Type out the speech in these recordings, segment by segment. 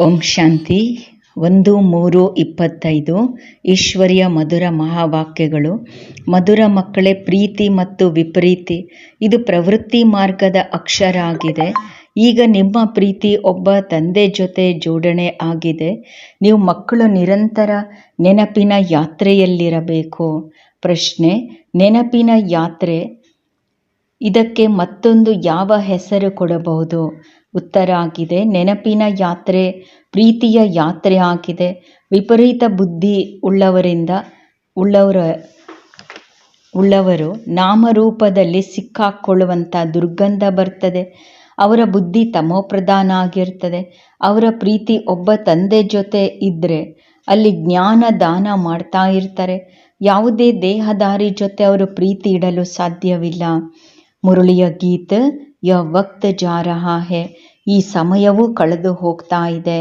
ಓಂ ಶಾಂತಿ. ಒಂದು, ಮೂರು, ಇಪ್ಪತ್ತೈದು. ಈಶ್ವರ್ಯ ಮಧುರ ಮಹಾವಾಕ್ಯಗಳು. ಮಧುರ ಮಕ್ಕಳೇ, ಪ್ರೀತಿ ಮತ್ತು ವಿಪರೀತಿ. ಇದು ಪ್ರವೃತ್ತಿ ಮಾರ್ಗದ ಅಕ್ಷರ ಆಗಿದೆ ಈಗ ನಿಮ್ಮ ಪ್ರೀತಿ ಒಬ್ಬ ತಂದೆ ಜೊತೆ ಜೋಡಣೆ ಆಗಿದೆ. ನೀವು ಮಕ್ಕಳು ನಿರಂತರ ನೆನಪಿನ ಯಾತ್ರೆಯಲ್ಲಿರಬೇಕು. ಪ್ರಶ್ನೆ, ನೆನಪಿನ ಯಾತ್ರೆ. ಇದಕ್ಕೆ ಮತ್ತೊಂದು ಯಾವ ಹೆಸರು ಕೊಡಬಹುದು? ಉತ್ತರ ಆಗಿದೆ ನೆನಪಿನ ಯಾತ್ರೆ, ಪ್ರೀತಿಯ ಯಾತ್ರೆ ಆಗಿದೆ. ವಿಪರೀತ ಬುದ್ಧಿ ಉಳ್ಳವರಿಂದ, ಉಳ್ಳವರ, ಉಳ್ಳವರು ನಾಮರೂಪದಲ್ಲಿ ಸಿಕ್ಕಾಕ್ಕೊಳ್ಳುವಂಥ ದುರ್ಗಂಧ ಬರ್ತದೆ. ಅವರ ಬುದ್ಧಿ ತಮೋಪ್ರಧಾನ ಆಗಿರ್ತದೆ. ಅವರ ಪ್ರೀತಿ ಒಬ್ಬ ತಂದೆ ಜೊತೆ ಇದ್ದರೆ ಅಲ್ಲಿ ಜ್ಞಾನ ದಾನ ಮಾಡ್ತಾ ಇರ್ತಾರೆ. ಯಾವುದೇ ದೇಹದಾರಿ ಜೊತೆ ಅವರು ಪ್ರೀತಿ ಇಡಲು ಸಾಧ್ಯವಿಲ್ಲ. ಮುರುಳಿಯ ಗೀತ್ ಯ ವಕ್ತ ಜಾ ರಹಾ ಹೇ. ಈ ಸಮಯವೂ ಕಳೆದು ಹೋಗ್ತಾ ಇದೆ.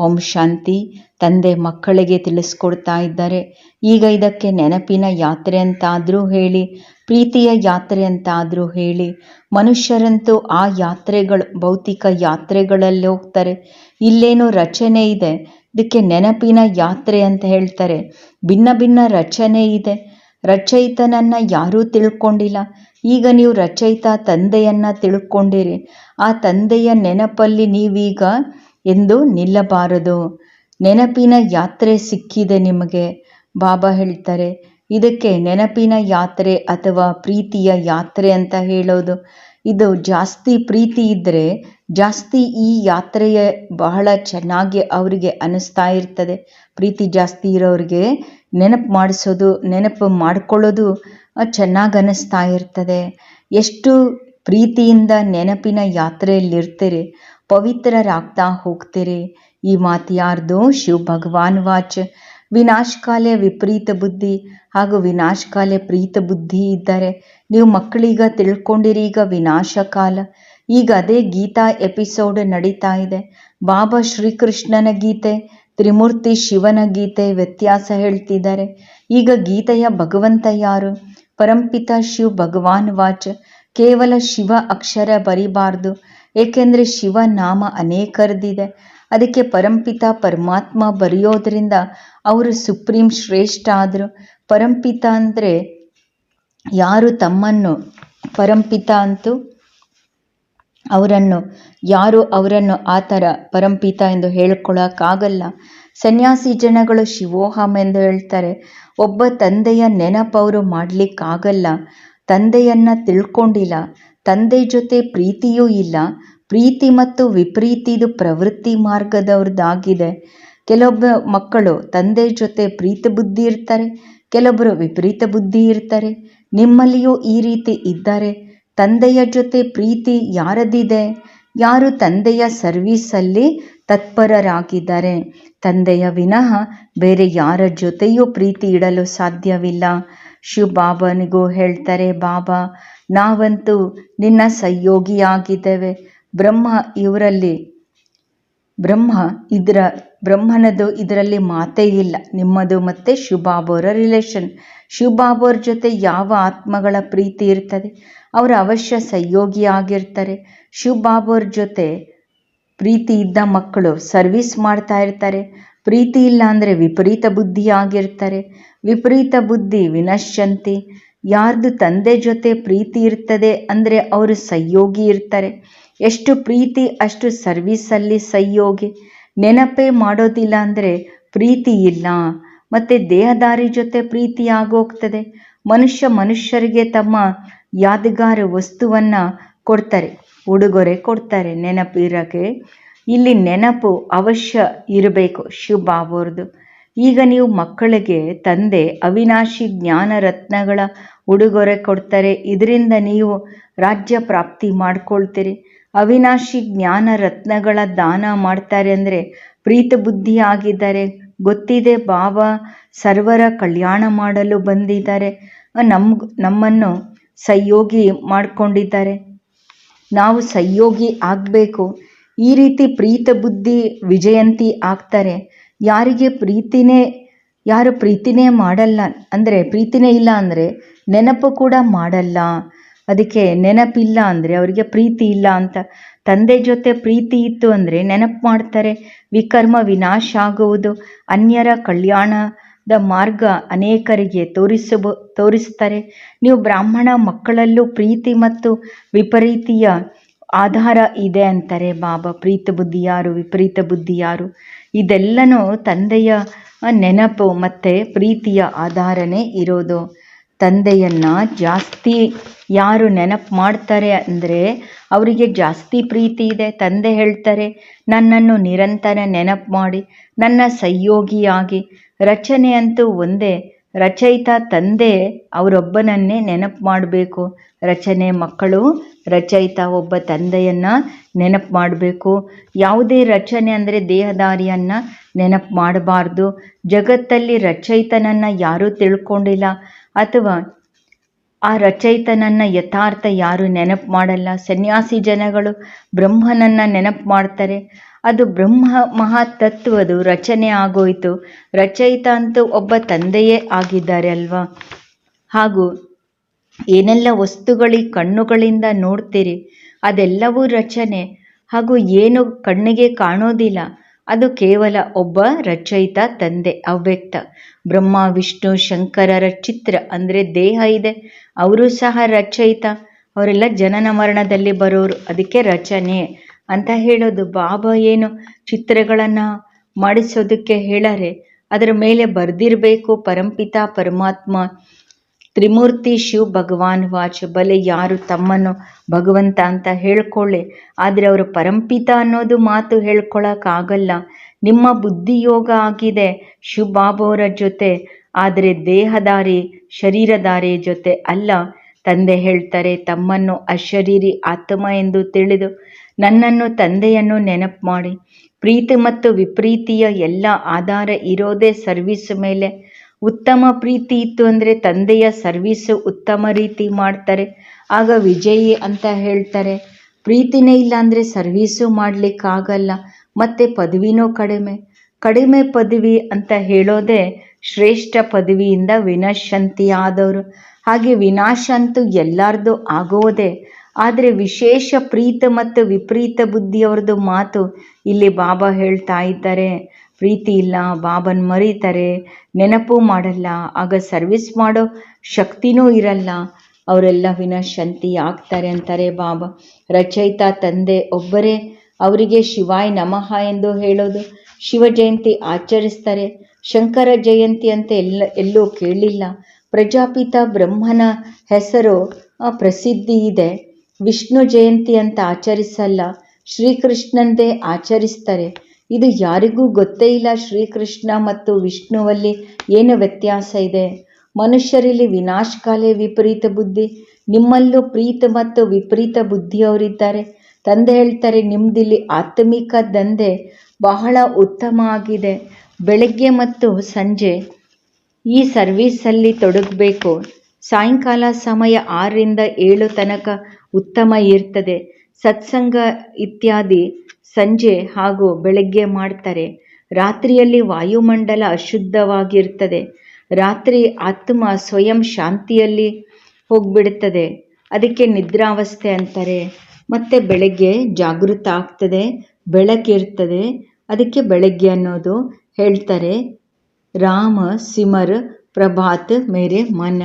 ಓಂ ಶಾಂತಿ. ತಂದೆ ಮಕ್ಕಳಿಗೆ ತಿಳಿಸ್ಕೊಡ್ತಾ ಇದ್ದಾರೆ. ಈಗ ಇದಕ್ಕೆ ನೆನಪಿನ ಯಾತ್ರೆ ಅಂತಾದರೂ ಹೇಳಿ, ಪ್ರೀತಿಯ ಯಾತ್ರೆ ಅಂತಾದರೂ ಹೇಳಿ, ಮನುಷ್ಯರಂತೂ ಆ ಯಾತ್ರೆಗಳು, ಭೌತಿಕ ಯಾತ್ರೆಗಳಲ್ಲಿ ಹೋಗ್ತಾರೆ. ಇಲ್ಲೇನೋ ರಚನೆ ಇದೆ. ಇದಕ್ಕೆ ನೆನಪಿನ ಯಾತ್ರೆ ಅಂತ ಹೇಳ್ತಾರೆ. ಭಿನ್ನ ಭಿನ್ನ ರಚನೆ ಇದೆ. ರಚಯಿತನನ್ನು ಯಾರೂ ತಿಳ್ಕೊಂಡಿಲ್ಲ. ಈಗ ನೀವು ರಚಯಿತ ತಂದೆಯನ್ನು ತಿಳ್ಕೊಂಡಿರಿ. ಆ ತಂದೆಯ ನೆನಪಲ್ಲಿ ನೀವೀಗ ಎಂದು ನಿಲ್ಲಬಾರದು. ನೆನಪಿನ ಯಾತ್ರೆ ಸಿಕ್ಕಿದೆ ನಿಮಗೆ. ಬಾಬಾ ಹೇಳ್ತಾರೆ, ಇದಕ್ಕೆ ನೆನಪಿನ ಯಾತ್ರೆ ಅಥವಾ ಪ್ರೀತಿಯ ಯಾತ್ರೆ ಅಂತ ಹೇಳೋದು. ಇದು ಜಾಸ್ತಿ ಪ್ರೀತಿ ಇದ್ದರೆ ಜಾಸ್ತಿ ಈ ಯಾತ್ರೆಯ ಬಹಳ ಚೆನ್ನಾಗಿ ಅವರಿಗೆ ಅನಿಸ್ತಾ ಇರ್ತದೆ. ಪ್ರೀತಿ ಜಾಸ್ತಿ ಇರೋರಿಗೆ ನೆನಪು ಮಾಡಿಸೋದು, ನೆನಪು ಮಾಡಿಕೊಳ್ಳೋದು ಚೆನ್ನಾಗಿ ಅನ್ನಿಸ್ತಾ ಇರ್ತದೆ. ಎಷ್ಟು ಪ್ರೀತಿಯಿಂದ ನೆನಪಿನ ಯಾತ್ರೆಯಲ್ಲಿರ್ತೀರಿ, ಪವಿತ್ರರಾಗ್ತಾ ಹೋಗ್ತೀರಿ. ಈ ಮಾತು ಯಾರ್ದು? ಶಿವ ಭಗವಾನ್ ವಾಚ್. ವಿನಾಶಕಾಲೆ ವಿಪರೀತ ಬುದ್ಧಿ ಹಾಗೂ ವಿನಾಶಕಾಲೆ ಪ್ರೀತ ಬುದ್ಧಿ ಇದ್ದಾರೆ ನೀವು ಮಕ್ಕಳೀಗ ತಿಳ್ಕೊಂಡಿರಿ, ಈಗ ವಿನಾಶಕಾಲ. ಈಗ ಅದೇ ಗೀತಾ ಎಪಿಸೋಡ್ ನಡೀತಾ ಇದೆ. ಬಾಬಾ ಶ್ರೀಕೃಷ್ಣನ ಗೀತೆ ತ್ರಿಮೂರ್ತಿ ಶಿವನ ಗೀತೆ ವ್ಯತ್ಯಾಸ ಹೇಳ್ತಿದ್ದಾರೆ. ಈಗ ಗೀತೆಯ ಭಗವಂತ ಯಾರು? ಪರಂಪಿತ ಶಿವ್ ಭಗವಾನ್ ವಾಚ್. ಕೇವಲ ಶಿವ ಅಕ್ಷರ ಬರಿಬಾರ್ದು. ಏಕೆಂದರೆ ಶಿವ ನಾಮ ಅನೇಕರದಿದೆ. ಅದಕ್ಕೆ ಪರಂಪಿತ ಪರಮಾತ್ಮ ಬರೆಯೋದ್ರಿಂದ ಅವರು ಸುಪ್ರೀಂ ಶ್ರೇಷ್ಠ ಆದರು. ಪರಂಪಿತ ಅಂದರೆ ಯಾರು ತಮ್ಮನ್ನು? ಪರಂಪಿತ ಅಂತೂ ಅವರನ್ನು, ಯಾರು ಅವರನ್ನು ಆ ಥರ ಪರಂಪಿತ ಎಂದು ಹೇಳ್ಕೊಳ್ಳೋಕ್ಕಾಗಲ್ಲ ಸನ್ಯಾಸಿ ಜನಗಳು ಶಿವೋಹಂ ಎಂದು ಹೇಳ್ತಾರೆ. ಒಬ್ಬ ತಂದೆಯ ನೆನಪವರು ಮಾಡಲಿಕ್ಕಾಗಲ್ಲ. ತಂದೆಯನ್ನು ತಿಳ್ಕೊಂಡಿಲ್ಲ. ತಂದೆ ಜೊತೆ ಪ್ರೀತಿಯೂ ಇಲ್ಲ. ಪ್ರೀತಿ ಮತ್ತು ವಿಪರೀತಿದು ಪ್ರವೃತ್ತಿ ಮಾರ್ಗದವ್ರದ್ದಾಗಿದೆ. ಕೆಲವೊಬ್ಬ ಮಕ್ಕಳು ತಂದೆ ಜೊತೆ ಪ್ರೀತಿ ಬುದ್ಧಿ ಇರ್ತಾರೆ. ಕೆಲವೊಬ್ಬರು ವಿಪರೀತ ಬುದ್ಧಿ ಇರ್ತಾರೆ. ನಿಮ್ಮಲ್ಲಿಯೂ ಈ ರೀತಿ ಇದ್ದಾರೆ. ತಂದೆಯ ಜೊತೆ ಪ್ರೀತಿ ಯಾರದಿದೆ ಯಾರು ತಂದೆಯ ಸರ್ವೀಸಲ್ಲಿ ತತ್ಪರರಾಗಿದ್ದಾರೆ? ತಂದೆಯ ವಿನಃ ಬೇರೆ ಯಾರ ಜೊತೆಯೂ ಪ್ರೀತಿ ಇಡಲು ಸಾಧ್ಯವಿಲ್ಲ. ಶಿವ ಬಾಬನಿಗೂ ಹೇಳ್ತಾರೆ, ಬಾಬಾ, ನಾವಂತೂ ನಿನ್ನ ಸಹಯೋಗಿಯಾಗಿದ್ದೇವೆ. ಬ್ರಹ್ಮ ಇವರಲ್ಲಿ ಬ್ರಹ್ಮ ಇದರ, ಬ್ರಹ್ಮನದು ಇದರಲ್ಲಿ ಮಾತೇ ಇಲ್ಲ. ನಿಮ್ಮದು ಮತ್ತು ಶಿವಬಾಬುರ ರಿಲೇಷನ್ ಶಿವಬಾಬುರ ಜೊತೆ ಯಾವ ಆತ್ಮಗಳ ಪ್ರೀತಿ ಇರ್ತದೆ? ಅವರು ಅವಶ್ಯ ಸಹಯೋಗಿಯಾಗಿರ್ತಾರೆ ಶಿವಬಾಬುರ ಜೊತೆ ಪ್ರೀತಿ ಇದ್ದ ಮಕ್ಕಳು ಸರ್ವಿಸ್ ಮಾಡ್ತಾ ಇರ್ತಾರೆ. ಪ್ರೀತಿ ಇಲ್ಲ ಅಂದರೆ ವಿಪರೀತ ಬುದ್ಧಿ ಆಗಿರ್ತಾರೆ. ವಿಪರೀತ ಬುದ್ಧಿ ವಿನಶ್ಯಂತಿ. ಯಾರ್ದು ತಂದೆ ಜೊತೆ ಪ್ರೀತಿ ಇರ್ತದೆ ಅಂದರೆ ಅವರು ಸಹಯೋಗಿ ಇರ್ತಾರೆ. ಎಷ್ಟು ಪ್ರೀತಿ, ಅಷ್ಟು ಸರ್ವಿಸಲ್ಲಿ ಸಹಯೋಗಿ ನೆನಪೇ ಮಾಡೋದಿಲ್ಲ ಅಂದರೆ ಪ್ರೀತಿ ಇಲ್ಲ. ಮತ್ತು ದೇಹದಾರಿ ಜೊತೆ ಪ್ರೀತಿ ಆಗೋಗ್ತದೆ. ಮನುಷ್ಯ ಮನುಷ್ಯರಿಗೆ ತಮ್ಮ ಯಾದಗಾರ ವಸ್ತುವನ್ನು ಕೊಡ್ತಾರೆ, ಉಡುಗೊರೆ ಕೊಡ್ತಾರೆ ನೆನಪಿರೋಕ್ಕೆ ಇಲ್ಲಿ ನೆನಪು ಅವಶ್ಯ ಇರಬೇಕು, ಶುಭ ಆಗೋರ್ದು ಈಗ ನೀವು ಮಕ್ಕಳಿಗೆ, ತಂದೆ, ಅವಿನಾಶಿ ಜ್ಞಾನ ರತ್ನಗಳ ಉಡುಗೊರೆ ಕೊಡ್ತಾರೆ. ಇದರಿಂದ ನೀವು ರಾಜ್ಯ ಪ್ರಾಪ್ತಿ ಮಾಡ್ಕೊಳ್ತೀರಿ. ಅವಿನಾಶಿ ಜ್ಞಾನ ರತ್ನಗಳ ದಾನ ಮಾಡ್ತಾರೆ ಅಂದರೆ ಪ್ರೀತ ಬುದ್ಧಿ ಆಗಿದ್ದಾರೆ. ಗೊತ್ತಿದೆ ಬಾಬಾ ಸರ್ವರ ಕಲ್ಯಾಣ ಮಾಡಲು ಬಂದಿದ್ದಾರೆ. ನಮ್, ನಮ್ಮನ್ನು ಸಹಯೋಗಿ ಮಾಡಿಕೊಂಡಿದ್ದಾರೆ. ನಾವು ಸಹಯೋಗಿ ಆಗಬೇಕು. ಈ ರೀತಿ ಪ್ರೀತ ಬುದ್ಧಿ ವಿಜಯಂತಿ ಆಗ್ತಾರೆ. ಯಾರಿಗೆ ಪ್ರೀತಿನೇ, ಯಾರು ಪ್ರೀತಿನೇ ಮಾಡಲ್ಲ ಅಂದರೆ, ಪ್ರೀತಿನೇ ಇಲ್ಲ ಅಂದರೆ ನೆನಪು ಕೂಡ ಮಾಡಲ್ಲ. ಅದಕ್ಕೆ ನೆನಪಿಲ್ಲ ಅಂದರೆ ಅವರಿಗೆ ಪ್ರೀತಿ ಇಲ್ಲ ಅಂತ. ತಂದೆ ಜೊತೆ ಪ್ರೀತಿ ಇತ್ತು ಅಂದರೆ ನೆನಪು ಮಾಡ್ತಾರೆ. ವಿಕರ್ಮ ವಿನಾಶ ಆಗುವುದು. ಅನ್ಯರ ಕಲ್ಯಾಣದ ಮಾರ್ಗ ಅನೇಕರಿಗೆ ತೋರಿಸಬ, ತೋರಿಸ್ತಾರೆ. ನೀವು ಬ್ರಾಹ್ಮಣ ಮಕ್ಕಳಲ್ಲೂ ಪ್ರೀತಿ ಮತ್ತು ವಿಪರೀತಿಯ ಆಧಾರ ಇದೆ ಅಂತಾರೆ. ಬಾಬಾ ಪ್ರೀತ ಬುದ್ಧಿ ಯಾರು, ವಿಪರೀತ ಬುದ್ಧಿ ಯಾರು? ಇದೆಲ್ಲನೂ ತಂದೆಯ ನೆನಪು ಮತ್ತು ಪ್ರೀತಿಯ ಆಧಾರನೇ ಇರೋದು. ತಂದೆಯನ್ನು ಜಾಸ್ತಿ ಯಾರು ನೆನಪು ಮಾಡ್ತಾರೆ ಅಂದರೆ ಅವರಿಗೆ ಜಾಸ್ತಿ ಪ್ರೀತಿ ಇದೆ. ತಂದೆ ಹೇಳ್ತಾರೆ, ನನ್ನನ್ನು ನಿರಂತರ ನೆನಪು ಮಾಡಿ, ನನ್ನ ಸಹಯೋಗಿಯಾಗಿ ರಚನೆ ಅಂತೂ ಒಂದೇ, ರಚಯಿತ ತಂದೆ ಅವರೊಬ್ಬನನ್ನೇ ನೆನಪು ಮಾಡಬೇಕು. ರಚನೆ ಮಕ್ಕಳು, ರಚಯಿತ ಒಬ್ಬ ತಂದೆಯನ್ನು ನೆನಪು ಮಾಡಬೇಕು. ಯಾವುದೇ ರಚನೆ ಅಂದರೆ ದೇಹದಾರಿಯನ್ನು ನೆನಪು ಮಾಡಬಾರ್ದು. ಜಗತ್ತಲ್ಲಿ ರಚಯಿತನನ್ನು ಯಾರೂ ತಿಳ್ಕೊಂಡಿಲ್ಲ. ಅಥವಾ ಆ ರಚಯಿತನನ್ನ ಯಥಾರ್ಥ ಯಾರು ನೆನಪು ಮಾಡಲ್ಲ? ಸನ್ಯಾಸಿ ಜನಗಳು ಬ್ರಹ್ಮನನ್ನ ನೆನಪು ಮಾಡ್ತಾರೆ. ಅದು ಬ್ರಹ್ಮ ಮಹಾತತ್ವದು ರಚನೆ ಆಗೋಯಿತು. ರಚಯಿತ ಅಂತೂ ಒಬ್ಬ ತಂದೆಯೇ ಆಗಿದ್ದಾರೆ ಅಲ್ವಾ? ಹಾಗೂ ಏನೆಲ್ಲ ವಸ್ತುಗಳಿ ಕಣ್ಣುಗಳಿಂದ ನೋಡ್ತೀರಿ? ಅದೆಲ್ಲವೂ ರಚನೆ. ಹಾಗೂ ಏನು ಕಣ್ಣಿಗೆ ಕಾಣೋದಿಲ್ಲ. ಅದು ಕೇವಲ ಒಬ್ಬ ರಚಯಿತ ತಂದೆ, ಅವ್ಯಕ್ತ. ಬ್ರಹ್ಮ, ವಿಷ್ಣು, ಶಂಕರರ ಚಿತ್ರ ಅಂದರೆ ದೇಹ ಇದೆ. ಅವರು ಸಹ ರಚಯಿತ. ಅವರೆಲ್ಲ ಜನನ ಮರಣದಲ್ಲಿ ಬರೋರು. ಅದಕ್ಕೆ ರಚನೆ ಅಂತ ಹೇಳೋದು. ಬಾಬಾ ಏನು? ಚಿತ್ರಗಳನ್ನು ಮಾಡಿಸೋದಕ್ಕೆ ಹೇಳಾರೆ. ಅದರ ಮೇಲೆ ಬರೆದಿರಬೇಕು ಪರಂಪಿತ ಪರಮಾತ್ಮ. ತ್ರಿಮೂರ್ತಿ ಶಿವ್ ಭಗವಾನ್ ವಾಚ, ಬಲೆ ಯಾರು ತಮ್ಮನ್ನು ಭಗವಂತ ಅಂತ ಹೇಳ್ಕೊಳ್ಳಿ. ಆದರೆ ಅವರು ಪರಂಪಿತ ಅನ್ನೋದು ಮಾತು ಹೇಳ್ಕೊಳಕ್ಕಾಗಲ್ಲ ನಿಮ್ಮ ಬುದ್ಧಿಯೋಗ ಆಗಿದೆ ಶಿವ್ ಬಾಬಾವರ ಜೊತೆ. ಆದರೆ ದೇಹದಾರಿ ಶರೀರದಾರಿ ಜೊತೆ ಅಲ್ಲ. ತಂದೆ ಹೇಳ್ತಾರೆ, ತಮ್ಮನ್ನು ಅಶರೀರಿ ಆತ್ಮ ಎಂದು ತಿಳಿದು ನನ್ನನ್ನು ತಂದೆಯನ್ನು ನೆನಪು ಮಾಡಿ. ಪ್ರೀತಿ ಮತ್ತು ವಿಪ್ರೀತಿಯ ಎಲ್ಲ ಆಧಾರ ಇರೋದೇ ಸರ್ವಿಸ್ ಮೇಲೆ. ಉತ್ತಮ ಪ್ರೀತಿ ಇತ್ತು ಅಂದರೆ ತಂದೆಯ ಸರ್ವಿಸ್ ಉತ್ತಮ ರೀತಿ ಮಾಡ್ತಾರೆ. ಆಗ ವಿಜಯಿ ಅಂತ ಹೇಳ್ತಾರೆ, ಪ್ರೀತಿನೇ ಇಲ್ಲ ಅಂದರೆ ಸರ್ವೀಸು ಮಾಡಲಿಕ್ಕಾಗಲ್ಲ, ಮತ್ತು ಪದವಿನೂ ಕಡಿಮೆ. ಕಡಿಮೆ ಪದವಿ ಅಂತ ಹೇಳೋದೇ ಶ್ರೇಷ್ಠ ಪದವಿಯಿಂದ ವಿನಶಂತಿ ಆದವರು ಹಾಗೆ ವಿನಾಶ ಅಂತೂ ಎಲ್ಲರದು ಆಗೋದೆ. ಆದರೆ ವಿಶೇಷ ಪ್ರೀತ ಮತ್ತು ವಿಪರೀತ ಬುದ್ಧಿಯವ್ರದ್ದು ಮಾತು ಇಲ್ಲಿ ಬಾಬಾ ಹೇಳ್ತಾ ಇದ್ದಾರೆ. ಪ್ರೀತಿ ಇಲ್ಲ, ಬಾಬನ್ ಮರೀತಾರೆ, ನೆನಪು ಮಾಡಲ್ಲ, ಆಗ ಸರ್ವಿಸ್ ಮಾಡೋ ಶಕ್ತಿನೂ ಇರಲ್ಲ. ಅವರೆಲ್ಲ ವಿನಶಂತಿ ಆಗ್ತಾರೆ ಅಂತಾರೆ ಬಾಬಾ. ರಚಯಿತ ತಂದೆ ಒಬ್ಬರೇ ಅವರಿಗೆ ಶಿವಾಯ್ ನಮಃ ಎಂದು ಹೇಳೋದು ಶಿವ ಜಯಂತಿ ಆಚರಿಸ್ತಾರೆ. ಶಂಕರ ಜಯಂತಿ ಅಂತ ಎಲ್ಲ, ಎಲ್ಲೂ ಕೇಳಿಲ್ಲ. ಪ್ರಜಾಪಿತ ಬ್ರಹ್ಮನ ಹೆಸರು ಪ್ರಸಿದ್ಧಿ ಇದೆ. ವಿಷ್ಣು ಜಯಂತಿ ಅಂತ ಆಚರಿಸಲ್ಲ, ಶ್ರೀಕೃಷ್ಣಂದೇ ಆಚರಿಸ್ತಾರೆ. ಇದು ಯಾರಿಗೂ ಗೊತ್ತೇ ಇಲ್ಲ ಶ್ರೀಕೃಷ್ಣ ಮತ್ತು ವಿಷ್ಣುವಲ್ಲಿ ಏನು ವ್ಯತ್ಯಾಸ ಇದೆ. ಮನುಷ್ಯರಲ್ಲಿ ವಿನಾಶಕಾಲೆ ವಿಪರೀತ ಬುದ್ಧಿ, ನಿಮ್ಮಲ್ಲೂ ಪ್ರೀತ ಮತ್ತು ವಿಪರೀತ ಬುದ್ಧಿಯವರಿದ್ದಾರೆ. ತಂದೆ ಹೇಳ್ತಾರೆ, ನಿಮ್ದಿಲ್ಲಿ ಆತ್ಮಿಕ ದಂಧೆ ಬಹಳ ಉತ್ತಮ ಆಗಿದೆ. ಬೆಳಗ್ಗೆ ಮತ್ತು ಸಂಜೆ ಈ ಸರ್ವೀಸಲ್ಲಿ ತೊಡಗಬೇಕು. ಸಾಯಂಕಾಲ ಸಮಯ ಆರರಿಂದ ಏಳು ತನಕ ಉತ್ತಮ ಇರ್ತದೆ. ಸತ್ಸಂಗ ಇತ್ಯಾದಿ ಸಂಜೆ ಹಾಗೂ ಬೆಳಗ್ಗೆ ಮಾಡ್ತಾರೆ. ರಾತ್ರಿಯಲ್ಲಿ ವಾಯುಮಂಡಲ ಅಶುದ್ಧವಾಗಿರ್ತದೆ. ರಾತ್ರಿ ಆತ್ಮ ಸ್ವಯಂ ಶಾಂತಿಯಲ್ಲಿ ಹೋಗ್ಬಿಡುತ್ತದೆ. ಅದಕ್ಕೆ ನಿದ್ರಾವಸ್ಥೆ ಅಂತಾರೆ. ಮತ್ತು ಬೆಳಗ್ಗೆ ಜಾಗೃತ ಆಗ್ತದೆ ಬೆಳಕಿರ್ತದೆ ಅದಕ್ಕೆ ಬೆಳಗ್ಗೆ ಅನ್ನೋದು ಹೇಳ್ತಾರೆ. ರಾಮ ಸಿಮರ್ ಪ್ರಭಾತ್ ಮೇರೆ ಮನ,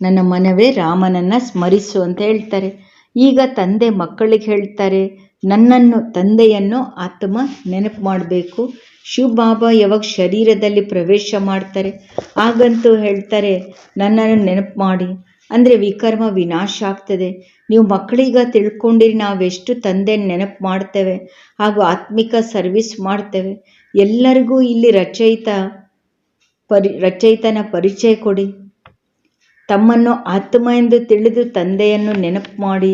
ನನ್ನ ಮನವೇ ರಾಮನನ್ನು ಸ್ಮರಿಸು ಅಂತ ಹೇಳ್ತಾರೆ. ಈಗ ತಂದೆ ಮಕ್ಕಳಿಗೆ ಹೇಳ್ತಾರೆ ನನ್ನನ್ನು ತಂದೆಯನ್ನು ಆತ್ಮ ನೆನಪು ಮಾಡಬೇಕು. ಶಿವ ಬಾಬಾ ಯಾವಾಗ ಶರೀರದಲ್ಲಿ ಪ್ರವೇಶ ಮಾಡ್ತಾರೆ? ಹಾಗಂತೂ ಹೇಳ್ತಾರೆ, ನನ್ನನ್ನು ನೆನಪು ಮಾಡಿ. ಅಂದರೆ ವಿಕರ್ಮ ವಿನಾಶ ಆಗ್ತದೆ. ನೀವು ಮಕ್ಕಳೀಗ ತಿಳ್ಕೊಂಡಿರಿ, ನಾವೆಷ್ಟು ತಂದೆ ನೆನಪು ಮಾಡ್ತೇವೆ ಹಾಗೂ ಆತ್ಮಿಕ ಸರ್ವಿಸ್ ಮಾಡ್ತೇವೆ. ಎಲ್ಲರಿಗೂ ಇಲ್ಲಿ ರಚಯಿತ ಪರಿ, ರಚಯಿತನ ಪರಿಚಯ ಕೊಡಿ. ತಮ್ಮನ್ನು ಆತ್ಮ ಎಂದು ತಿಳಿದು ತಂದೆಯನ್ನು ನೆನಪು ಮಾಡಿ.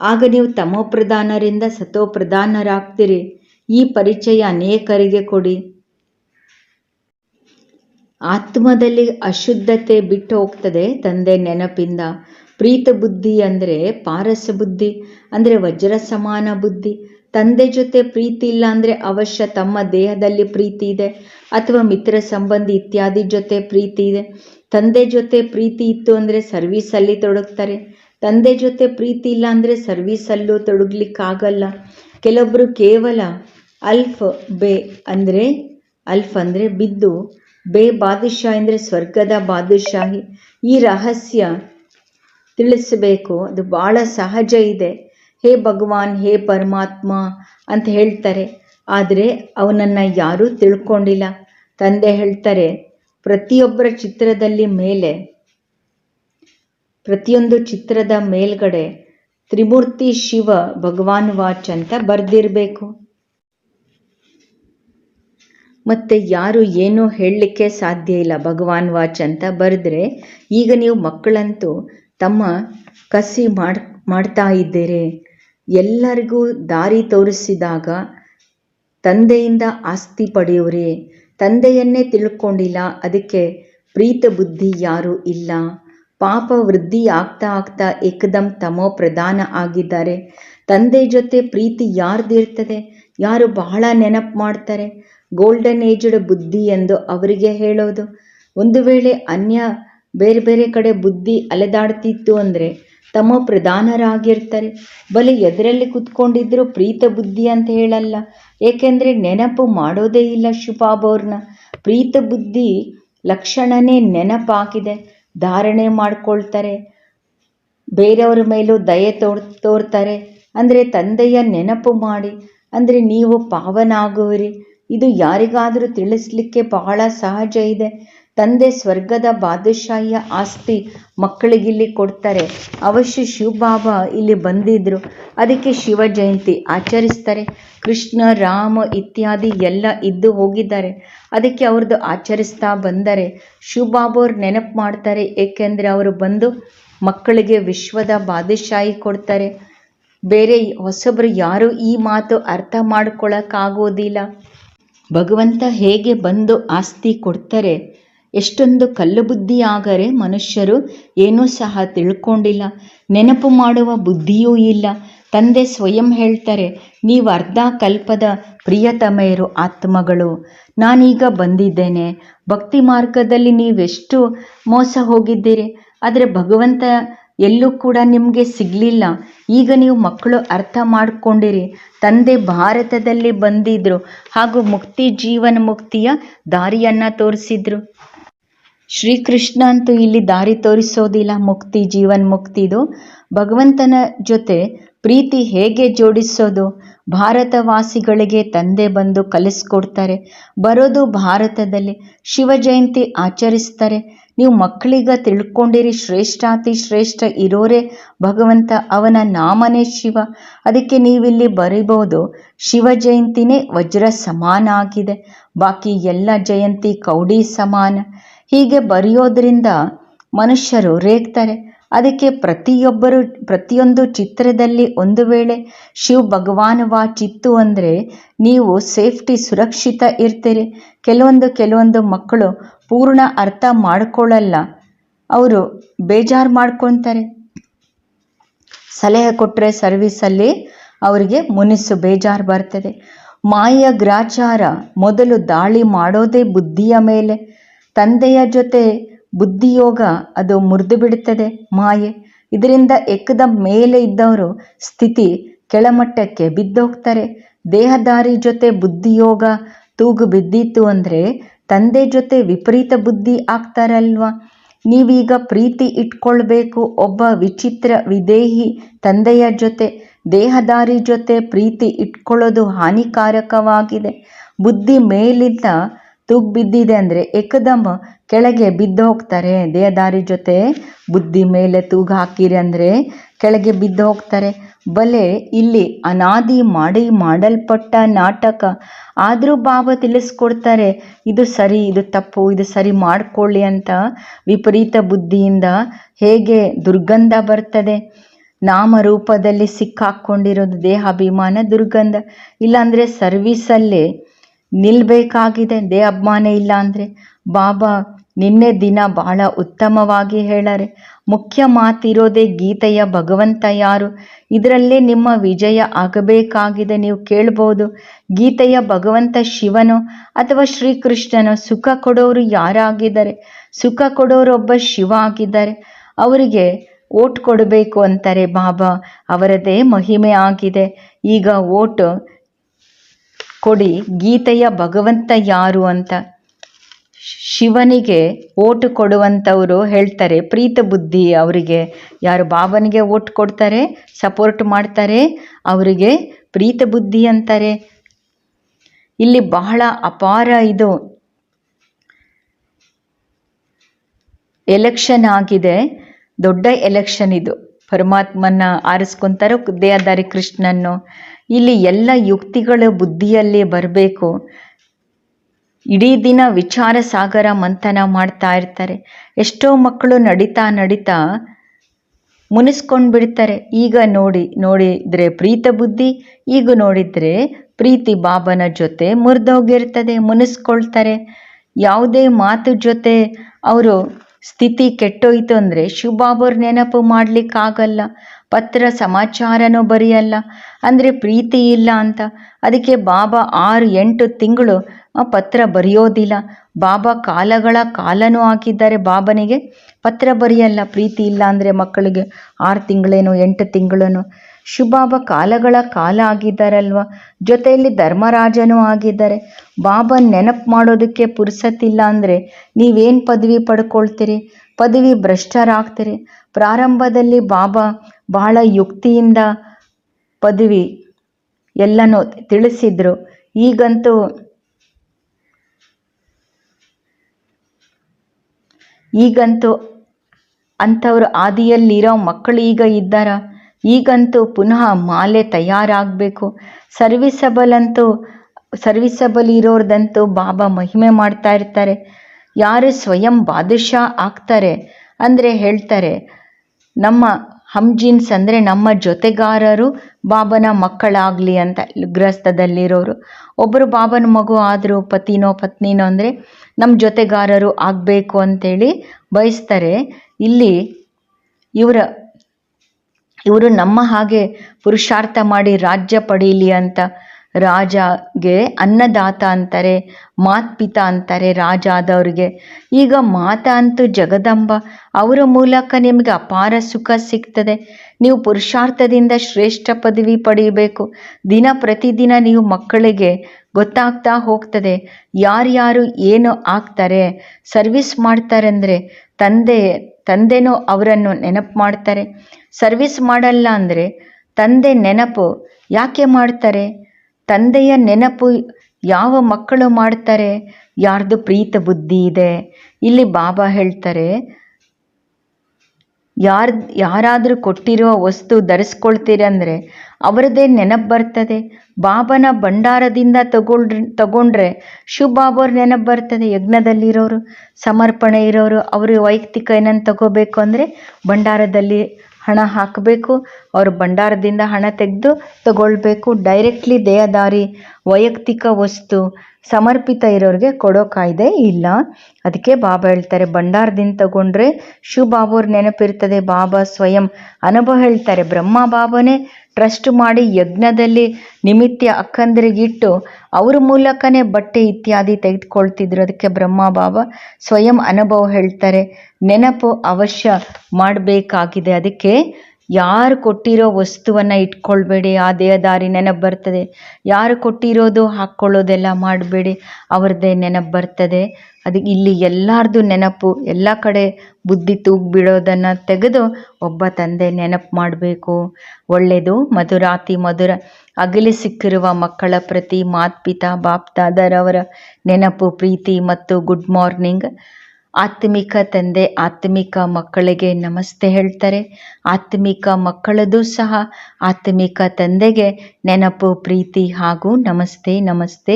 ಆಗ ನೀವು ತಮೋಪ್ರಧಾನರಿಂದ ಸತೋಪ್ರಧಾನರಾಗ್ತೀರಿ. ಈ ಪರಿಚಯ ಅನೇಕರಿಗೆ ಕೊಡಿ. ಆತ್ಮದಲ್ಲಿ ಅಶುದ್ಧತೆ ಬಿಟ್ಟು ಹೋಗ್ತದೆ ತಂದೆ ನೆನಪಿಂದ. ಪ್ರೀತ ಬುದ್ಧಿ ಅಂದರೆ ಪಾರಸ ಬುದ್ಧಿ, ಅಂದರೆ ವಜ್ರ ಸಮಾನ ಬುದ್ಧಿ. ತಂದೆ ಜೊತೆ ಪ್ರೀತಿ ಇಲ್ಲ ಅಂದರೆ ಅವಶ್ಯ ತಮ್ಮ ದೇಹದಲ್ಲಿ ಪ್ರೀತಿ ಇದೆ, ಅಥವಾ ಮಿತ್ರ ಸಂಬಂಧಿ ಇತ್ಯಾದಿ ಜೊತೆ ಪ್ರೀತಿ ಇದೆ. ತಂದೆ ಜೊತೆ ಪ್ರೀತಿ ಇತ್ತು ಅಂದರೆ ಸರ್ವೀಸಲ್ಲಿ ತೊಡಗ್ತಾರೆ. ತಂದೆ ಜೊತೆ ಪ್ರೀತಿ ಇಲ್ಲ ಅಂದರೆ ಸರ್ವೀಸಲ್ಲೂ ತೊಡಗ್ಲಿಕ್ಕಾಗಲ್ಲ. ಕೆಲವೊಬ್ಬರು ಕೇವಲ ಅಲ್ಫ್ ಬೇ ಅಂದರೆ, ಅಲ್ಫ್ ಅಂದರೆ ಬಿದ್ದು, ಬೇ ಬಾದುಶಾಹಿ ಅಂದರೆ ಸ್ವರ್ಗದ ಬಾದುಶಾಹಿ ಈ ರಹಸ್ಯ ತಿಳಿಸಬೇಕು, ಅದು ಭಾಳ ಸಹಜ ಇದೆ. ಹೇ ಭಗವಾನ್, ಹೇ ಪರಮಾತ್ಮ ಅಂತ ಹೇಳ್ತಾರೆ. ಆದರೆ ಅವನನ್ನು ಯಾರೂ ತಿಳ್ಕೊಂಡಿಲ್ಲ. ತಂದೆ ಹೇಳ್ತಾರೆ, ಪ್ರತಿಯೊಬ್ಬರ ಚಿತ್ರದಲ್ಲಿ ಮೇಲೆ ಪ್ರತಿಯೊಂದು ಚಿತ್ರದ ಮೇಲ್ಗಡೆ ತ್ರಿಮೂರ್ತಿ ಶಿವ ಭಗವಾನ್ ವಾಚ್ ಅಂತ ಬರೆದಿರಬೇಕು. ಮತ್ತು ಯಾರು ಏನೂ ಹೇಳಲಿಕ್ಕೆ ಸಾಧ್ಯ ಇಲ್ಲ ಭಗವಾನ್ ವಾಚ್ ಅಂತ ಬರೆದ್ರೆ ಈಗ ನೀವು ಮಕ್ಕಳಂತೂ ತಮ್ಮ ಕಸಿ ಮಾಡ್, ಮಾಡ್ತಾ ಇದ್ದೀರಿ. ಎಲ್ಲರಿಗೂ ದಾರಿ ತೋರಿಸಿದಾಗ ತಂದೆಯಿಂದ ಆಸ್ತಿ ಪಡೆಯುವ್ರಿ. ತಂದೆಯನ್ನೇ ತಿಳ್ಕೊಂಡಿಲ್ಲ, ಅದಕ್ಕೆ ಪ್ರೀತ ಬುದ್ಧಿ ಯಾರೂ ಇಲ್ಲ. ಪಾಪ ವೃದ್ಧಿ ಆಗ್ತಾ ಆಗ್ತಾ ಏಕದಮ್ ತಮೋ ಪ್ರಧಾನ ಆಗಿದ್ದಾರೆ. ತಂದೆ ಜೊತೆ ಪ್ರೀತಿ ಯಾರ್ದಿರ್ತದೆ? ಯಾರು ಬಹಳ ನೆನಪು ಮಾಡ್ತಾರೆ? ಗೋಲ್ಡನ್ ಏಜ್ಡ್ ಬುದ್ಧಿ ಎಂದು ಅವರಿಗೆ ಹೇಳೋದು. ಒಂದು ವೇಳೆ ಅನ್ಯ ಬೇರೆ ಬೇರೆ ಕಡೆ ಬುದ್ಧಿ ಅಲೆದಾಡ್ತಿತ್ತು ಅಂದರೆ ತಮ್ಮ ಪ್ರಧಾನರಾಗಿರ್ತಾರೆ. ಬಲಿ ಎದರಲ್ಲಿ ಕುತ್ಕೊಂಡಿದ್ರು ಪ್ರೀತ ಬುದ್ಧಿ ಅಂತ ಹೇಳಲ್ಲ. ಏಕೆಂದರೆ ನೆನಪು ಮಾಡೋದೇ ಇಲ್ಲ ಶುಭಾಬವ್ರನ್ನ ಪ್ರೀತ ಬುದ್ಧಿ ಲಕ್ಷಣನೇ ನೆನಪಾಗಿದೆ. ಧಾರಣೆ ಮಾಡ್ಕೊಳ್ತಾರೆ. ಬೇರೆಯವರ ಮೇಲೂ ದಯೆ ತೋರ್, ತೋರ್ತಾರೆ. ಅಂದರೆ ತಂದೆಯ ನೆನಪು ಮಾಡಿ. ಅಂದರೆ ನೀವು ಪಾವನ ಆಗುವಿರಿ ಇದು ಯಾರಿಗಾದರೂ ತಿಳಿಸ್ಲಿಕ್ಕೆ ಬಹಳ ಸಹಜ ಇದೆ. ತಂದೆ ಸ್ವರ್ಗದ ಬಾದಶಾಹಿಯ ಆಸ್ತಿ ಮಕ್ಕಳಿಗಿಲ್ಲಿ ಕೊಡ್ತಾರೆ. ಅವಶ್ಯ ಶಿವಬಾಬಾ ಇಲ್ಲಿ ಬಂದಿದ್ರು. ಅದಕ್ಕೆ ಶಿವ ಜಯಂತಿ ಆಚರಿಸ್ತಾರೆ. ಕೃಷ್ಣ, ರಾಮ ಇತ್ಯಾದಿ ಎಲ್ಲ ಇದ್ದು ಹೋಗಿದ್ದಾರೆ. ಅದಕ್ಕೆ ಅವ್ರದ್ದು ಆಚರಿಸ್ತಾ ಬಂದರೆ ಶಿವಬಾಬವ್ರು ನೆನಪು ಮಾಡ್ತಾರೆ. ಏಕೆಂದರೆ ಅವರು ಬಂದು ಮಕ್ಕಳಿಗೆ ವಿಶ್ವದ ಬಾದಶಾಹಿ ಕೊಡ್ತಾರೆ. ಬೇರೆ ಹೊಸಬ್ರು ಯಾರೂ ಈ ಮಾತು ಅರ್ಥ ಮಾಡ್ಕೊಳ್ಳೋಕ್ಕಾಗೋದಿಲ್ಲ ಭಗವಂತ ಹೇಗೆ ಬಂದು ಆಸ್ತಿ ಕೊಡ್ತಾರೆ? ಎಷ್ಟೊಂದು ಕಲ್ಲು ಬುದ್ಧಿಯಾಗರೆ ಮನುಷ್ಯರು ಏನೂ ಸಹ ತಿಳ್ಕೊಂಡಿಲ್ಲ. ನೆನಪು ಮಾಡುವ ಬುದ್ಧಿಯೂ ಇಲ್ಲ. ತಂದೆ ಸ್ವಯಂ ಹೇಳ್ತಾರೆ, ನೀವು ಅರ್ಧ ಕಲ್ಪದ ಪ್ರಿಯತಮೆಯರು ಆತ್ಮಗಳು. ನಾನೀಗ ಬಂದಿದ್ದೇನೆ. ಭಕ್ತಿ ಮಾರ್ಗದಲ್ಲಿ ನೀವೆಷ್ಟು ಮೋಸ ಹೋಗಿದ್ದೀರಿ, ಆದರೆ ಭಗವಂತ ಎಲ್ಲೂ ಕೂಡ ನಿಮಗೆ ಸಿಗಲಿಲ್ಲ. ಈಗ ನೀವು ಮಕ್ಕಳು ಅರ್ಥ ಮಾಡಿಕೊಂಡಿರಿ. ತಂದೆ ಭಾರತದಲ್ಲಿ ಬಂದಿದ್ರು ಹಾಗೂ ಮುಕ್ತಿ ಜೀವನ ಮುಕ್ತಿಯ ದಾರಿಯನ್ನು ತೋರಿಸಿದ್ರು. ಶ್ರೀಕೃಷ್ಣ ಅಂತೂ ಇಲ್ಲಿ ದಾರಿ ತೋರಿಸೋದಿಲ್ಲ, ಮುಕ್ತಿ, ಜೀವನ್ ಮುಕ್ತಿದು ಭಗವಂತನ ಜೊತೆ ಪ್ರೀತಿ ಹೇಗೆ ಜೋಡಿಸೋದು? ಭಾರತವಾಸಿಗಳಿಗೆ ತಂದೆ ಬಂದು ಕಲಿಸ್ಕೊಡ್ತಾರೆ, ಬರೋದು ಭಾರತದಲ್ಲಿ, ಶಿವ ಜಯಂತಿ ಆಚರಿಸ್ತಾರೆ. ನೀವು ಮಕ್ಕಳಿಗ ತಿಳ್ಕೊಂಡಿರಿ, ಶ್ರೇಷ್ಠಾತಿ ಶ್ರೇಷ್ಠ ಇರೋರೇ ಭಗವಂತ, ಅವನ ನಾಮನೇ ಶಿವ. ಅದಕ್ಕೆ ನೀವಿಲ್ಲಿ ಬರಿಬೋದು ಶಿವ ಜಯಂತಿನೇ ವಜ್ರ ಸಮಾನ ಆಗಿದೆ ಬಾಕಿ ಎಲ್ಲ ಜಯಂತಿ ಕೌಡಿ ಸಮಾನ. ಹೀಗೆ ಬರೆಯೋದ್ರಿಂದ ಮನುಷ್ಯರು ರೇಗ್ತಾರೆ. ಅದಕ್ಕೆ ಪ್ರತಿಯೊಬ್ಬರು, ಪ್ರತಿಯೊಂದು ಚಿತ್ರದಲ್ಲಿ ಒಂದು ವೇಳೆ ಶಿವ ಭಗವಾನ್ ವಾಚಿತ್ತು ಅಂದರೆ ನೀವು ಸೇಫ್ಟಿ, ಸುರಕ್ಷಿತ ಇರ್ತೀರಿ. ಕೆಲವೊಂದು ಕೆಲವೊಂದು ಮಕ್ಕಳು ಪೂರ್ಣ ಅರ್ಥ ಮಾಡ್ಕೊಳ್ಳಲ್ಲ. ಅವರು ಬೇಜಾರು ಮಾಡ್ಕೊತಾರೆ. ಸಲಹೆ ಕೊಟ್ಟರೆ ಸರ್ವಿಸಲ್ಲಿ ಅವರಿಗೆ ಮುನಿಸು ಬೇಜಾರು ಬರ್ತದೆ. ಮಾಯ ಗ್ರಾಚಾರ ಮೊದಲು ದಾಳಿ ಮಾಡೋದೇ ಬುದ್ಧಿಯ ಮೇಲೆ. ತಂದೆಯ ಜೊತೆ ಬುದ್ಧಿಯೋಗ ಅದು ಮುರಿದು ಬಿಡುತ್ತದೆ, ಮಾಯೆ. ಇದರಿಂದ ಎಕ್ಕದ ಮೇಲೆ ಇದ್ದವರು ಸ್ಥಿತಿ ಕೆಳಮಟ್ಟಕ್ಕೆ ಬಿದ್ದೋಗ್ತಾರೆ ದೇಹದಾರಿ ಜೊತೆ ಬುದ್ಧಿಯೋಗ ತೂಗು ಬಿದ್ದಿತ್ತು ಅಂದರೆ ತಂದೆ ಜೊತೆ ವಿಪರೀತ ಬುದ್ಧಿ ಆಗ್ತಾರಲ್ವಾ? ನೀವೀಗ ಪ್ರೀತಿ ಇಟ್ಕೊಳ್ಬೇಕು, ಒಬ್ಬ ವಿಚಿತ್ರ ವಿದೇಹಿ ತಂದೆಯ ಜೊತೆ. ದೇಹದಾರಿ ಜೊತೆ ಪ್ರೀತಿ ಇಟ್ಕೊಳ್ಳೋದು ಹಾನಿಕಾರಕವಾಗಿದೆ. ಬುದ್ಧಿ ಮೇಲಿಂದ ತೂಗ್ ಬಿದ್ದಿದೆ ಅಂದರೆ ಏಕದಮ್ ಕೆಳಗೆ ಬಿದ್ದು ಹೋಗ್ತಾರೆ. ದೇಹದಾರಿ ಜೊತೆ ಬುದ್ಧಿ ಮೇಲೆ ತೂಗು ಹಾಕಿರಿ ಅಂದರೆ ಕೆಳಗೆ ಬಿದ್ದು ಹೋಗ್ತಾರೆ. ಬಲೆ ಇಲ್ಲಿ ಅನಾದಿ ಮಾಡಿ ಮಾಡಲ್ಪಟ್ಟ ನಾಟಕ. ಆದರೂ ಬಾಬಾ ತಿಳಿಸ್ಕೊಡ್ತಾರೆ, ಇದು ಸರಿ, ಇದು ತಪ್ಪು, ಇದು ಸರಿ ಮಾಡ್ಕೊಳ್ಳಿ ಅಂತ ವಿಪರೀತ ಬುದ್ಧಿಯಿಂದ ಹೇಗೆ ದುರ್ಗಂಧ ಬರ್ತದೆ. ನಾಮರೂಪದಲ್ಲಿ ಸಿಕ್ಕಾಕೊಂಡಿರೋದು ದೇಹಾಭಿಮಾನ ದುರ್ಗಂಧ. ಇಲ್ಲಾಂದರೆ ಸರ್ವೀಸಲ್ಲೇ ನಿಲ್ಬೇಕಾಗಿದೆ. ಅಭಿಮಾನ ಇಲ್ಲ ಅಂದರೆ? ಬಾಬಾ, ನಿನ್ನೆ ದಿನ ಬಹಳ ಉತ್ತಮವಾಗಿ ಹೇಳಾರೆ. ಮುಖ್ಯ ಮಾತಿರೋದೇ ಗೀತೆಯ ಭಗವಂತ ಯಾರು? ಇದರಲ್ಲೇ ನಿಮ್ಮ ವಿಜಯ ಆಗಬೇಕಾಗಿದೆ ನೀವು ಕೇಳ್ಬೋದು. ಗೀತೆಯ ಭಗವಂತ ಶಿವನೋ ಅಥವಾ ಶ್ರೀಕೃಷ್ಣನೋ ಸುಖ ಕೊಡೋರು ಯಾರಾಗಿದ್ದಾರೆ? ಸುಖ ಕೊಡೋರೊಬ್ಬ ಶಿವ ಆಗಿದ್ದಾರೆ. ಅವರಿಗೆ ಓಟ್ ಕೊಡಬೇಕು ಅಂತಾರೆ ಬಾಬಾ. ಅವರದೇ ಮಹಿಮೆ ಆಗಿದೆ. ಈಗ ಓಟ್ ಕೊಡಿ, ಗೀತೆಯ ಭಗವಂತ ಯಾರು ಅಂತ. ಶಿವನಿಗೆ ಓಟು ಕೊಡುವಂಥವರು ಹೇಳ್ತಾರೆ, ಪ್ರೀತ ಬುದ್ಧಿ ಅವರಿಗೆ. ಯಾರು ಬಾಬನಿಗೆ ಓಟ್ ಕೊಡ್ತಾರೆ ಸಪೋರ್ಟ್ ಮಾಡ್ತಾರೆ, ಅವರಿಗೆ ಪ್ರೀತ ಬುದ್ಧಿ ಅಂತಾರೆ. ಇಲ್ಲಿ ಬಹಳ ಅಪಾರ ಇದು. ಎಲೆಕ್ಷನ್ ಆಗಿದೆ, ದೊಡ್ಡ ಎಲೆಕ್ಷನ್ ಇದು. ಪರಮಾತ್ಮನ ಆರಿಸ್ಕೊಂತಾರೋ, ದೇಹದಾರಿ ಕೃಷ್ಣನ್ನು. ಇಲ್ಲಿ ಎಲ್ಲ ಯುಕ್ತಿಗಳು ಬುದ್ಧಿಯಲ್ಲಿ ಬರಬೇಕು. ಇಡೀ ದಿನ ವಿಚಾರ ಸಾಗರ ಮಂಥನ ಮಾಡ್ತಾ ಇರ್ತಾರೆ. ಎಷ್ಟೋ ಮಕ್ಕಳು ನಡೀತಾ ನಡೀತಾ ಮುನಿಸ್ಕೊಂಡು ಬಿಡ್ತಾರೆ ಈಗ ನೋಡಿ, ನೋಡಿದರೆ ಪ್ರೀತ ಬುದ್ಧಿ, ಈಗ ನೋಡಿದರೆ ಪ್ರೀತಿ ಬಾಬನ ಜೊತೆ ಮುರಿದೋಗಿರ್ತದೆ, ಮುನಿಸ್ಕೊಳ್ತಾರೆ. ಯಾವುದೇ ಮಾತು ಜೊತೆ ಅವರು ಸ್ಥಿತಿ ಕೆಟ್ಟೋಯ್ತು ಅಂದರೆ ಶಿವಬಾಬವ್ರ ನೆನಪು ಮಾಡಲಿಕ್ಕಾಗಲ್ಲ. ಪತ್ರ ಸಮಾಚಾರನೂ ಬರೆಯಲ್ಲ. ಅಂದರೆ ಪ್ರೀತಿ ಇಲ್ಲ ಅಂತ. ಅದಕ್ಕೆ ಬಾಬಾ ಆರು ಎಂಟು ತಿಂಗಳು ಪತ್ರ ಬರೆಯೋದಿಲ್ಲ. ಬಾಬಾ ಕಾಲಗಳ ಕಾಲನೂ ಹಾಕಿದ್ದಾರೆ ಬಾಬನಿಗೆ. ಪತ್ರ ಬರೆಯಲ್ಲ, ಪ್ರೀತಿ ಇಲ್ಲ ಅಂದರೆ ಮಕ್ಕಳಿಗೆ. ಆರು ತಿಂಗಳೇನು, ಎಂಟು ತಿಂಗಳೇನು. ಶುಭಾಬಾ ಕಾಲಗಳ ಕಾಲ ಆಗಿದ್ದಾರಲ್ವ? ಜೊತೆಯಲ್ಲಿ ಧರ್ಮರಾಜನೂ ಆಗಿದ್ದಾರೆ. ಬಾಬಾ ನೆನಪು ಮಾಡೋದಕ್ಕೆ ಪುರ್ಸತ್ತಿಲ್ಲ ಅಂದರೆ ನೀವೇನು ಪದವಿ ಪಡ್ಕೊಳ್ತೀರಿ? ಪದವಿ ಭ್ರಷ್ಟರಾಗ್ತೀರಿ. ಪ್ರಾರಂಭದಲ್ಲಿ ಬಾಬಾ ಬಹಳ ಯುಕ್ತಿಯಿಂದ ಪದವಿ ಎಲ್ಲನೂ ತಿಳಿಸಿದ್ರು. ಈಗಂತೂ ಈಗಂತೂ ಅಂಥವ್ರ ಆದಿಯಲ್ಲಿರೋ ಮಕ್ಕಳು ಈಗ ಇದ್ದಾರ? ಈಗಂತೂ ಪುನಃ ಮಾಲೆ ತಯಾರಾಗಬೇಕು. ಸರ್ವಿಸಬಲ್ ಅಂತೂ ಸರ್ವಿಸಬಲ್ ಇರೋರ್ದಂತೂ ಬಾಬಾ ಮಹಿಮೆ ಮಾಡ್ತಾ ಇರ್ತಾರೆ. ಯಾರು ಸ್ವಯಂ ಬಾದಶಾ ಆಗ್ತಾರೆ ಅಂದರೆ ಹೇಳ್ತಾರೆ ನಮ್ಮ ಹಮ್ಜೀನ್ಸ್ ಅಂದರೆ ನಮ್ಮ ಜೊತೆಗಾರರು ಬಾಬನ ಮಕ್ಕಳಾಗಲಿ ಅಂತ ಗೃಹಸ್ಥದಲ್ಲಿರೋರು. ಒಬ್ಬರು ಬಾಬನ ಮಗು ಆದರೂ ಪತಿನೋ ಪತ್ನಿನೋ ಅಂದರೆ ನಮ್ಮ ಜೊತೆಗಾರರು ಆಗಬೇಕು ಅಂತೇಳಿ ಬಯಸ್ತಾರೆ. ಇಲ್ಲಿ ಇವರ, ಇವರು ನಮ್ಮ ಹಾಗೆ ಪುರುಷಾರ್ಥ ಮಾಡಿ ರಾಜ್ಯ ಪಡೀಲಿ ಅಂತ ರಾಜಗೆ ಅನ್ನದಾತ ಅಂತಾರೆ, ಮಾತ್ಪಿತ ಅಂತಾರೆ ರಾಜ ಆದವ್ರಿಗೆ ಈಗ ಮಾತ ಅಂತೂ ಜಗದಂಬ, ಅವರ ಮೂಲಕ ನಿಮಗೆ ಅಪಾರ ಸುಖ ಸಿಗ್ತದೆ. ನೀವು ಪುರುಷಾರ್ಥದಿಂದ ಶ್ರೇಷ್ಠ ಪದವಿ ಪಡೆಯಬೇಕು. ದಿನ ಪ್ರತಿದಿನ ನೀವು ಮಕ್ಕಳಿಗೆ ಗೊತ್ತಾಗ್ತಾ ಹೋಗ್ತದೆ. ಯಾರ್ಯಾರು ಏನು ಆಗ್ತಾರೆ, ಸರ್ವಿಸ್ ಮಾಡ್ತಾರೆ ಅಂದರೆ ತಂದೆ, ತಂದೆನೂ ಅವರನ್ನು ನೆನಪು ಮಾಡ್ತಾರೆ. ಸರ್ವಿಸ್ ಮಾಡಲ್ಲ ಅಂದರೆ ತಂದೆ ನೆನಪು ಯಾಕೆ ಮಾಡ್ತಾರೆ? ತಂದೆಯ ನೆನಪು ಯಾವ ಮಕ್ಕಳು ಮಾಡ್ತಾರೆ? ಯಾರ್ದು ಪ್ರೀತ ಬುದ್ಧಿ ಇದೆ? ಇಲ್ಲಿ ಬಾಬಾ ಹೇಳ್ತಾರೆ, ಯಾರ, ಯಾರಾದರೂ ಕೊಟ್ಟಿರೋ ವಸ್ತು ಧರಿಸ್ಕೊಳ್ತೀರಿ ಅಂದರೆ ಅವರದೇ ನೆನಪು ಬರ್ತದೆ. ಬಾಬನ ಭಂಡಾರದಿಂದ ತಗೊಳ್ರಿ ತಗೊಂಡ್ರೆ ಶಿವ ಬಾಬಾರ ನೆನಪು ಬರ್ತದೆ. ಯಜ್ಞದಲ್ಲಿರೋರು, ಸಮರ್ಪಣೆ ಇರೋರು ಅವರು ವೈಯಕ್ತಿಕ ಏನನ್ನು ತಗೋಬೇಕು ಅಂದರೆ ಭಂಡಾರದಲ್ಲಿ ಹಣ ಹಾಕಬೇಕು. ಅವ್ರ ಭಂಡಾರದಿಂದ ಹಣ ತೆಗೆದು ತಗೊಳ್ಬೇಕು. ಡೈರೆಕ್ಟ್ಲಿ ದೇಹದಾರಿ, ವೈಯಕ್ತಿಕ ವಸ್ತು ಸಮರ್ಪಿತ ಇರೋರಿಗೆ ಕೊಡೋ ಕಾಯ್ದೆ ಇಲ್ಲ. ಅದಕ್ಕೆ ಬಾಬಾ ಹೇಳ್ತಾರೆ, ಭಂಡಾರದಿಂದ ತಗೊಂಡ್ರೆ ಶಿವ ಬಾಬವ್ರ ನೆನಪಿರ್ತದೆ ಬಾಬಾ ಸ್ವಯಂ. ಅನುಭವ ಹೇಳ್ತಾರೆ, ಬ್ರಹ್ಮ ಬಾಬಾನೇ ಟ್ರಸ್ಟ್ ಮಾಡಿ ಯಜ್ಞದಲ್ಲಿ ನಿಮಿತ್ತ ಅಕ್ಕಂದ್ರಿಗಿಟ್ಟು ಅವ್ರ ಮೂಲಕನೇ ಬಟ್ಟೆ ಇತ್ಯಾದಿ ತೆಗೆದುಕೊಳ್ತಿದ್ರು. ಅದಕ್ಕೆ ಬ್ರಹ್ಮ ಬಾಬಾ ಸ್ವಯಂ ಅನುಭವ ಹೇಳ್ತಾರೆ, ನೆನಪು ಅವಶ್ಯ ಮಾಡಬೇಕಾಗಿದೆ. ಅದಕ್ಕೆ ಯಾರು ಕೊಟ್ಟಿರೋ ವಸ್ತುವನ್ನು ಇಟ್ಕೊಳ್ಬೇಡಿ, ಆ ದೇಹದಾರಿ ನೆನಪು ಬರ್ತದೆ ಯಾರು ಕೊಟ್ಟಿರೋದು ಹಾಕ್ಕೊಳ್ಳೋದೆಲ್ಲ ಮಾಡಬೇಡಿ, ಅವ್ರದ್ದೇ ನೆನಪು ಬರ್ತದೆ ಅದು ಇಲ್ಲಿ ಎಲ್ಲರದ್ದು ನೆನಪು, ಎಲ್ಲ ಕಡೆ ಬುದ್ಧಿ ತೂಗ್ಬಿಡೋದನ್ನು ತೆಗೆದು ಒಬ್ಬ ತಂದೆ ನೆನಪು ಮಾಡಬೇಕು. ಒಳ್ಳೆಯದು ಮಧುರಾತಿ, ಮಧುರ, ಅಗಲಿ ಸಿಕ್ಕಿರುವ ಮಕ್ಕಳ ಪ್ರತಿ ಮಾತ್ಪಿತಾ ಬಾಪ್ತಾದರವರ ನೆನಪು, ಪ್ರೀತಿ ಮತ್ತು ಗುಡ್ ಮಾರ್ನಿಂಗ್. ಆತ್ಮಿಕ ತಂದೆ ಆತ್ಮಿಕ ಮಕ್ಕಳಿಗೆ ನಮಸ್ತೆ ಹೇಳ್ತಾರೆ. ಆತ್ಮಿಕ ಮಕ್ಕಳದು ಸಹ ಆತ್ಮಿಕ ತಂದೆಗೆ ನೆನಪು, ಪ್ರೀತಿ ಹಾಗೂ ನಮಸ್ತೆ ನಮಸ್ತೆ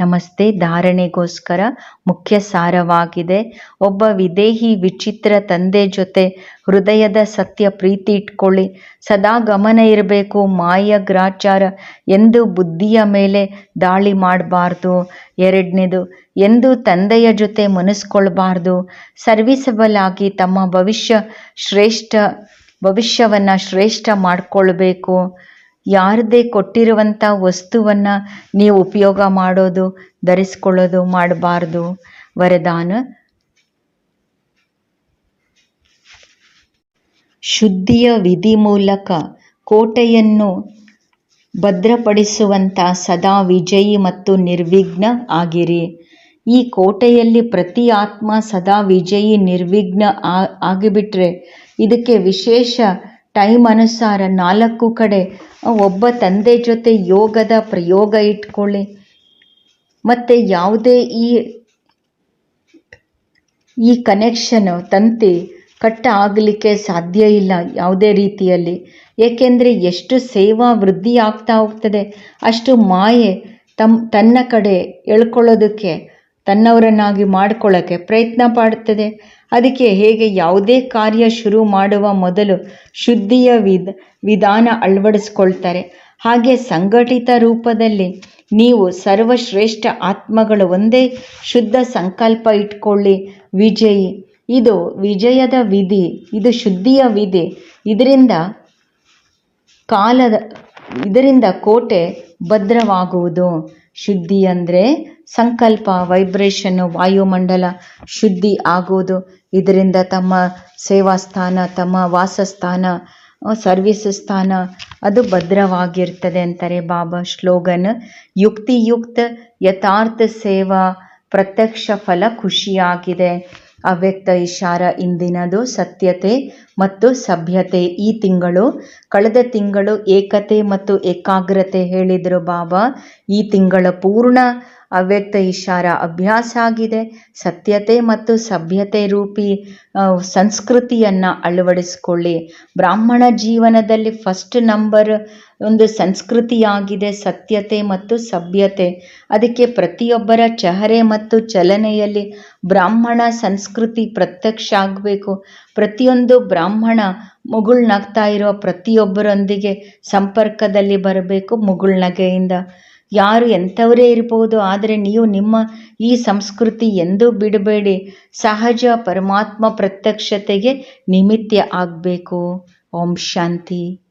ನಮಸ್ತೆ ಧಾರಣೆಗೋಸ್ಕರ ಮುಖ್ಯ ಸಾರವಾಗಿದೆ. ಒಬ್ಬ ವಿದೇಹಿ ವಿಚಿತ್ರ ತಂದೆ ಜೊತೆ ಹೃದಯದ ಸತ್ಯ ಪ್ರೀತಿ ಇಟ್ಕೊಳ್ಳಿ. ಸದಾ ಗಮನ ಇರಬೇಕು. ಮಾಯ ಗ್ರಾಚಾರ ಎಂದು ಬುದ್ಧಿಯ ಮೇಲೆ ದಾಳಿ ಮಾಡಬಾರ್ದು. ಎರಡನೇದು, ಎಂದು ತಂದೆಯ ಜೊತೆ ಮನಸ್ಕೊಳ್ಬಾರ್ದು. ಸರ್ವಿಸಬಲ್ ಆಗಿ ತಮ್ಮ ಭವಿಷ್ಯ ಶ್ರೇಷ್ಠ, ಭವಿಷ್ಯವನ್ನು ಶ್ರೇಷ್ಠ ಮಾಡಿಕೊಳ್ಬೇಕು. ಯಾರದೇ ಕೊಟ್ಟಿರುವಂಥ ವಸ್ತುವನ್ನು ನೀವು ಉಪಯೋಗ ಮಾಡೋದು, ಧರಿಸ್ಕೊಳ್ಳೋದು, ಮಾಡಬಾರ್ದು. ವರದಾನ, ಶುದ್ಧಿಯ ವಿಧಿ ಮೂಲಕ ಕೋಟೆಯನ್ನು ಭದ್ರಪಡಿಸುವಂಥ ಸದಾ ವಿಜಯಿ ಮತ್ತು ನಿರ್ವಿಘ್ನ ಆಗಿರಿ. ಈ ಕೋಟೆಯಲ್ಲಿ ಪ್ರತಿ ಆತ್ಮ ಸದಾ ವಿಜಯಿ, ನಿರ್ವಿಘ್ನ ಆಗಿಬಿಟ್ರೆ ಇದಕ್ಕೆ ವಿಶೇಷ ಟೈಮ್ ಅನುಸಾರ ನಾಲ್ಕು ಕಡೆ ಒಬ್ಬ ತಂದೆ ಜೊತೆ ಯೋಗದ ಪ್ರಯೋಗ ಇಟ್ಕೊಳ್ಳಿ. ಮತ್ತು ಯಾವುದೇ ಈ ಈ ಕನೆಕ್ಷನ್ ತಂತಿ ಕಟ್ಟ ಆಗಲಿಕ್ಕೆ ಸಾಧ್ಯ ಇಲ್ಲ ಯಾವುದೇ ರೀತಿಯಲ್ಲಿ. ಏಕೆಂದರೆ ಎಷ್ಟು ಸೇವಾ ವೃದ್ಧಿ ಆಗ್ತಾ ಹೋಗ್ತದೆ, ಅಷ್ಟು ಮಾಯೆ ತಮ್ಮ ತನ್ನ ಕಡೆ ಎಳ್ಕೊಳ್ಳೋದಕ್ಕೆ ತನ್ನವರನ್ನಾಗಿ ಮಾಡಿಕೊಳ್ಳೋಕ್ಕೆ ಪ್ರಯತ್ನ ಪಡ್ತದೆ ಅದಕ್ಕೆ ಹೇಗೆ ಯಾವುದೇ ಕಾರ್ಯ ಶುರು ಮಾಡುವ ಮೊದಲು ಶುದ್ಧಿಯ ವಿಧ, ವಿಧಾನ ಅಳವಡಿಸ್ಕೊಳ್ತಾರೆ. ಹಾಗೆ ಸಂಘಟಿತ ರೂಪದಲ್ಲಿ ನೀವು ಸರ್ವಶ್ರೇಷ್ಠ ಆತ್ಮಗಳು ಒಂದೇ ಶುದ್ಧ ಸಂಕಲ್ಪ ಇಟ್ಕೊಳ್ಳಿ. ವಿಜಯಿ, ಇದು ವಿಜಯದ ವಿಧಿ, ಇದು ಶುದ್ಧಿಯ ವಿಧಿ. ಇದರಿಂದ ಕಾಲದ, ಇದರಿಂದ ಕೋಟೆ ಭದ್ರವಾಗುವುದು. ಶುದ್ಧಿ ಅಂದರೆ ಸಂಕಲ್ಪ ವೈಬ್ರೇಷನ್ನು ವಾಯುಮಂಡಲ ಶುದ್ಧಿ ಆಗೋದು. ಇದರಿಂದ ತಮ್ಮ ಸೇವಾ ಸ್ಥಾನ ತಮ್ಮ ವಾಸಸ್ಥಾನ ಸರ್ವಿಸ್ ಸ್ಥಾನ ಅದು ಭದ್ರವಾಗಿರ್ತದೆ ಅಂತಾರೆ ಬಾಬಾ ಶ್ಲೋಗನ್. ಯುಕ್ತಿಯುಕ್ತ ಯಥಾರ್ಥ ಸೇವಾ, ಪ್ರತ್ಯಕ್ಷ ಫಲ ಖುಷಿಯಾಗಿದೆ. ಅವ್ಯಕ್ತ ಇಶಾರ ಇಂದಿನದು ಸತ್ಯತೆ ಮತ್ತು ಸಭ್ಯತೆ. ಈ ತಿಂಗಳು, ಕಳೆದ ತಿಂಗಳು ಏಕತೆ ಮತ್ತು ಏಕಾಗ್ರತೆ ಹೇಳಿದರು ಬಾಬಾ. ಈ ತಿಂಗಳ ಪೂರ್ಣ ಅವ್ಯಕ್ತ ಇಶಾರ ಅಭ್ಯಾಸ ಆಗಿದೆ ಸತ್ಯತೆ ಮತ್ತು ಸಭ್ಯತೆ ರೂಪಿ ಸಂಸ್ಕೃತಿಯನ್ನು ಅಳವಡಿಸ್ಕೊಳ್ಳಿ. ಬ್ರಾಹ್ಮಣ ಜೀವನದಲ್ಲಿ ಫಸ್ಟ್ ನಂಬರ್ ಒಂದು ಸಂಸ್ಕೃತಿಯಾಗಿದೆ ಸತ್ಯತೆ ಮತ್ತು ಸಭ್ಯತೆ. ಅದಕ್ಕೆ ಪ್ರತಿಯೊಬ್ಬರ ಚಹರೆ ಮತ್ತು ಚಲನೆಯಲ್ಲಿ ಬ್ರಾಹ್ಮಣ ಸಂಸ್ಕೃತಿ ಪ್ರತ್ಯಕ್ಷ ಆಗಬೇಕು. ಪ್ರತಿಯೊಂದು ಬ್ರಾಹ್ಮಣ ಮುಗುಳ್ನಗ್ತಾ ಇರೋ ಪ್ರತಿಯೊಬ್ಬರೊಂದಿಗೆ ಸಂಪರ್ಕದಲ್ಲಿ ಬರಬೇಕು ಮುಗುಳ್ನಗೆಯಿಂದ. ಯಾರು ಎಂಥವರೇ ಇರಬಹುದು, ಆದರೆ ನೀವು ನಿಮ್ಮ ಈ ಸಂಸ್ಕೃತಿ ಎಂದೂ ಬಿಡಬೇಡಿ. ಸಹಜ ಪರಮಾತ್ಮ ಪ್ರತ್ಯಕ್ಷತೆಗೆ ನಿಮಿತ್ತ ಆಗಬೇಕು. ಓಂ ಶಾಂತಿ.